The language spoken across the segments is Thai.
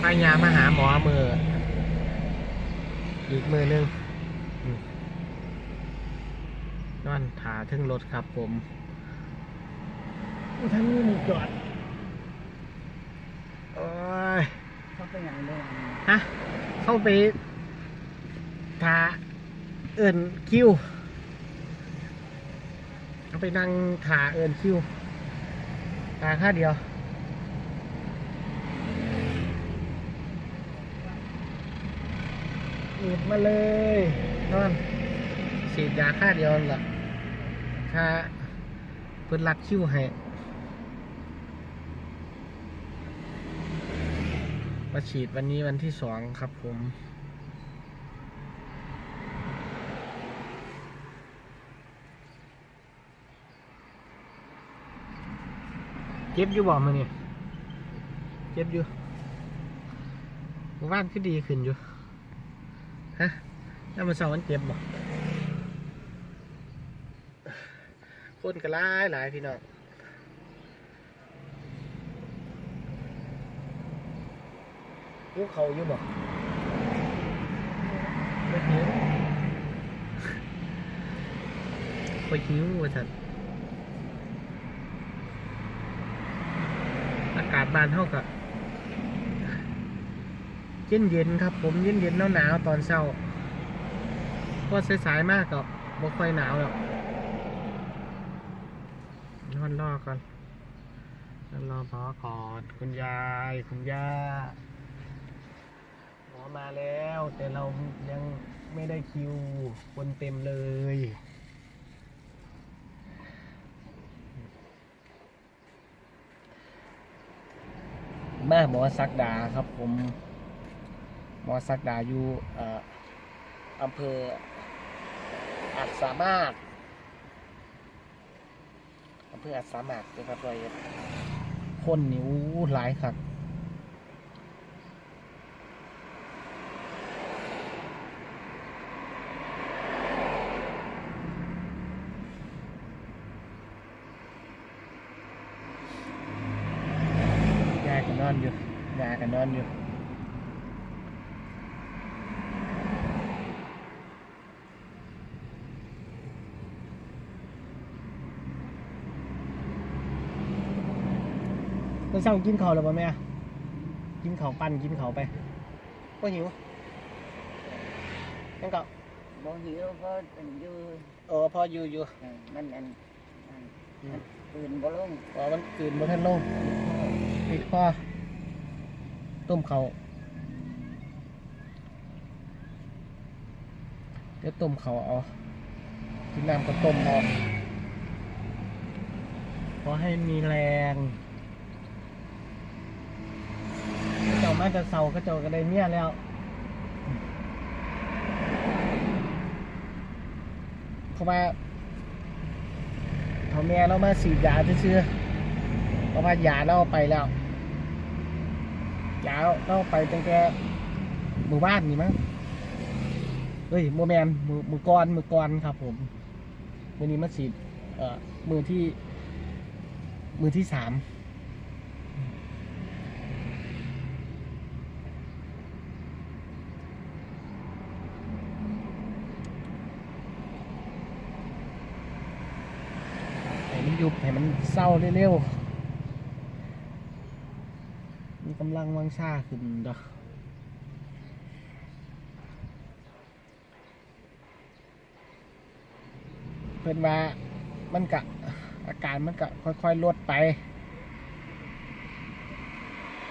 พายามาหาหมอมือ อีกมือหนึงอืมนอนถาทึ่งรถครับผมทั้งนี้มีจอดโอ้ยเขาเป็นอย่างไรฮะ เข้าไปทาเอินคิวเอาไปนั่งทาเอินคิวทาค่าเดียว อีบมาเลยนอนฉีดยาค่าเดียวนั่นล่ะค่าเพิ่นรัดคิวให้มาฉีดวันนี้วันที่สองครับผมเจ็บอยู่บ่มาเนี่ยเจ็บอยู่หมู่บ้านก็ดีขึ้นอยู่ ฮะแล้วมันสองมันเจ็บบ่คนก็หลายหลายพี่น้องหิวเขาอยู่บ่ไม่หิวไปหิวว่าสันอากาศบานเท่ากับ เย็นเย็นๆครับ ผมเย็นเย็นหนาวหนาวตอนเช้าก็สายๆมากกับบ่ค่อยหนาวหรอกนอนรอก่อนนอนรอพอก่อนคุณยายคุณย่าหมอมาแล้ว แต่เรายังไม่ได้คิวคนเต็มเลยมาหมอสักดาครับผม หมอสักดาอยู่ออำเภออัดสามารถอำเภออัดสามารถจังหวัดร้อยเอ็ดคนนิ้วหลายครับยายก็นอนอยู่ยายก็นอนอยู่ เมื่อเช้ากินข้าวแล้วป่ะแม่ กินข้าวปั้นกินข้าวไปก็หิวนั่นก็บ่หิวเพราะเป็นอยู่เออพออยู่อยู่เออมันอันอันอืมปืนบ่ลงอ๋อมันตื่นมาท่านลงปิดพ่อต้มเขาวเดี๋ยวต้มเขาวเอากินน้ำก็ต้มเอาพอให้มีแรงเจ้า มาจะเสาก็เจ้าก็ได้เมียแล้วเพราะว่าเขาแม่เรามาสีดยาซื่อเพราะว่ายาเราไปแล้วยาเราเอาไปตั้งแต่หมู่บ้านนี่มั้งเฮ้ยโมแมนมือมือกรมือกรครับ ผมมือนี้มาสีดเอ่อมือที่ มือที่สามให้มัน ยุบให้มันเศร้าเร็วๆ มีกำลังวังชาขึ้นเด้อเพิ่นว่ามันกะอาการมันก็ค่อยๆลดไป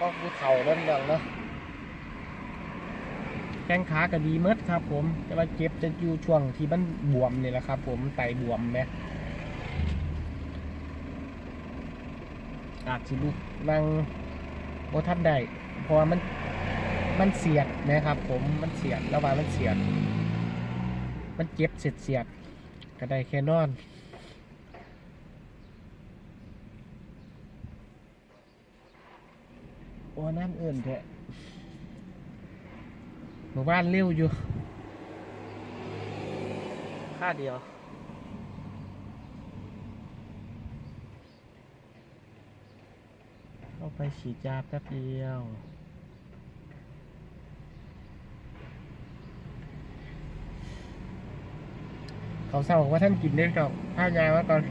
ก็คือเข่าเริ่มดังเนาะแข้งขาก็ดีเมดครับผม แต่ว่าเจ็บจะอยู่ช่วงที่มันบวมนี่แหละครับผมไตบวมไหม อาจสิลุกนั่งโบทันได้เพราะว่ามันมันเสียดนะครับ ผมมันเสียดแล้วว่ามันเสียด มันเจ็บเสียดเสียดๆก็ได้แค่นอนโอ้น้ำเอื่นแท้หมู่บ้านเร็วอยู่ค่าเดียว ไปฉีดยาแป๊บเดียว เขาเศร้าบอกว่าท่านกินได้หรอผ้ายาว่าก่อน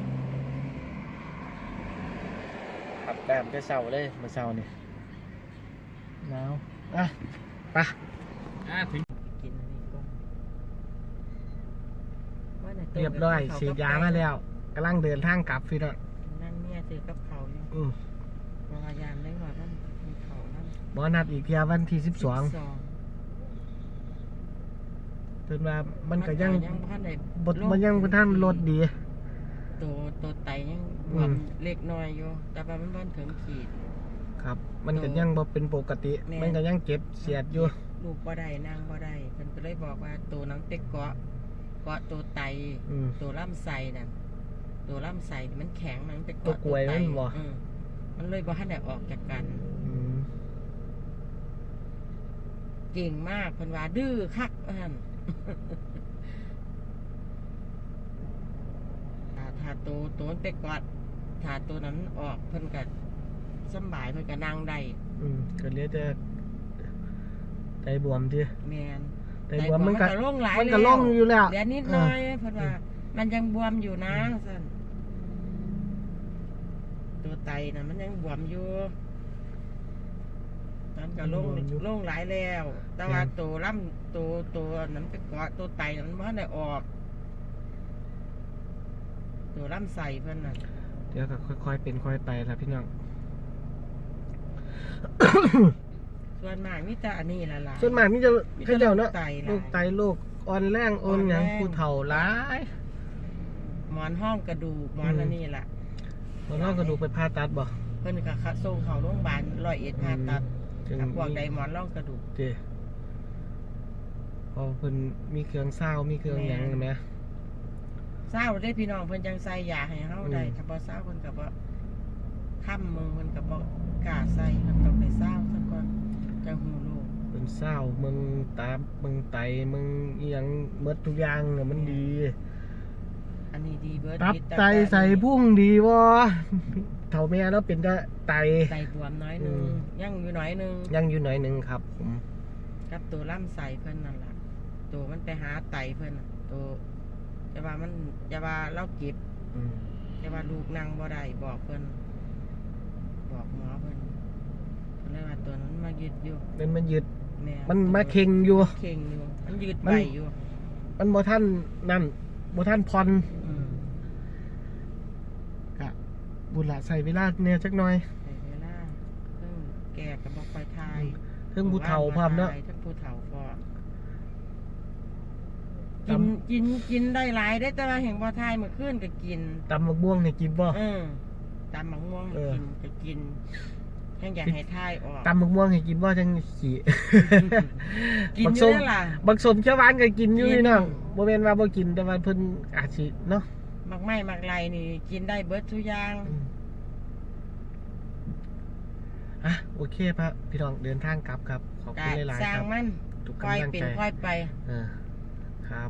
ขับแต้มได้เศร้าเลยมาเศร้านี่หนาวอะไปอะถึงเรียบร้อยฉีดยามาแล้วกำลังเดินทางกลับพี่น้นั่นเนี่ยเจอกับเขาอยู่ อืมโรงพยาบาลได้ว่ามันมีเขานั่นหมอนัดอีกเทียวันที่สิบสอง12เพิ่นว่ามันก็ยังยังพันได้บทมันยังบ่ท่านลดดี ตัวตัวไตยังบอืวมมเล็กน้อยอยู่แต่ว่ามันบ่ถึงขีด ครับ มันก็ยังบ่เป็นปกติแม่มันก็ยังเจ็บเสียดอยู่ลูกบ่ได้นางบ่ได้เพิ่นก็เลยบอกว่าตัวหนังเต็กเกาะเกาะตัวไตอืมตัวลำไส้น่ะตัวลำไส้มันแข็งหนังเต็กตัวเกาะกล้วยไต มันบ่อืมมันเลยบ่ทันได้ออกจากกัน อืมเก่งมากเพิ่นว่าดื้อคักว่าหั่น ถ้าถ้าตัวตัวมันไปกอดถ้าตัวนั้นออกเพิ่นก็สำบายเพิ่นก็นั่งได้อืมก็เหลือแต่ใจบวมที่แม่นใจบวมมันก็ลงหลายมันก็แล้วลงอยู่แล้วเหลือนิดหน้อยเพิ่นว่า มันยังบวมอยู่นะซั่น ตัวไตน่ะมันยังบวมอยู่มันก็ลงลงหลายแล้ว แต่ว่าตัวล่ำตัวตัวนั้นไปเกาะตัวไตน่ะมันบ่ทันได้ออก ตัวล่ำใส่เพิ่นน่ะเดี๋ยวก็ค่อยๆเป็นค่อยไปละพี่น้องส่วนมากมีแต่อันนี้ละล่ะส่วนมากนี่จะมีเขาแต่เจ้าลูเนาะกไตหลายลูกไตลูกอ่อนแรงอ่อนหยังอ่อนแรงผู้เฒ่าหลาย หมอนห้องกระดูกหมอนอืมอันนี้ล่ะ มันเล่ากระดูกไปผ่าตัดบ่เพิ่นก็เข้าส่งเข้าโรงพยาบาลร้อยเอ็ดผ่าตัดจึงกับพวกใดหมอนร่องกระดูก เจพอเพิ่นมีเครื่องเศร้ามีเครื่องหยังแม่ไหม เศร้าได้พี่น้องเพิ่นจังใส่ยาให้เฮาได้อืม ถ้าบ่เศร้าเพิ่นก็บ่ค้ำมือเพิ่นก็บ่กล้าใส่เพิ่นต้องไปเศร้าซะก่อนจังฮู้โลก เพิ่นเศร้ามึงตามึงไตมึงอีหยังมดทุกอย่างเนี่ยมันดี นนี้ดีเบิดตับคิดไตว่าใส่พุ่งดีบ่เฒ่าแม่แล้วเป็นจะไตไตบวมน้อยหนึงอืมยังอยู่น้อยหนึงยังอยู่หน่อยหนึงครับผมกับตัวล่ำใส่เพิ่นนั่นล่ะตัวมันไปหาไตเพิ่นน่ะตัวจะว่ามันจะว่าเราเก็บอืมแต่ว่าลูกนั่งบ่ได้บอกเพิ่นบอกหมอเพิ่นเพิ่นเลยว่าตัวนั้นมายึดอยู่มันมันยึดแม่มันมาเค็งอยู่ เข่งอยู่ มันยืดมัไปนอยู่มันบ่ท่านนั่นบ่ท่านพร อืม กะ บุญละใส่เวลาเนี่ยจักหน่อย ใส่เวลาเพิ่งแก่กับบอกไปทายเพิ่งผู้เฒ่าพร้อมเนาะทยทั้งผู้เฒ่าพร้อมจกินกินกินได้หลายได้แต่ว่าแห่งบ่ทายเมื่อคืนก็กินตำบักม่วงให้กินบ่เออตามหมังม่วงให้เออกินก็กินแค่อยากให้ทายออกตำบักม่วงให้กินบ่จังขี่กินบักอส้ยู่มนั่นล่ะบักสมเขียวหวานก็กินอยู่กินนี่น้องบ่แม่นว่าบ่กินแต่ว่าเพิ่นอาจสิเนาะ มักไม้มักไรนี่ กินได้เบิดทุกอย่างอืมอะโอเคพระพี่น้องเดินทางกลับครับ ขอบกคุณหลายสร้าๆงครับ มันทุกค่อยกำลังเป็นใจค่อยไป เออครับ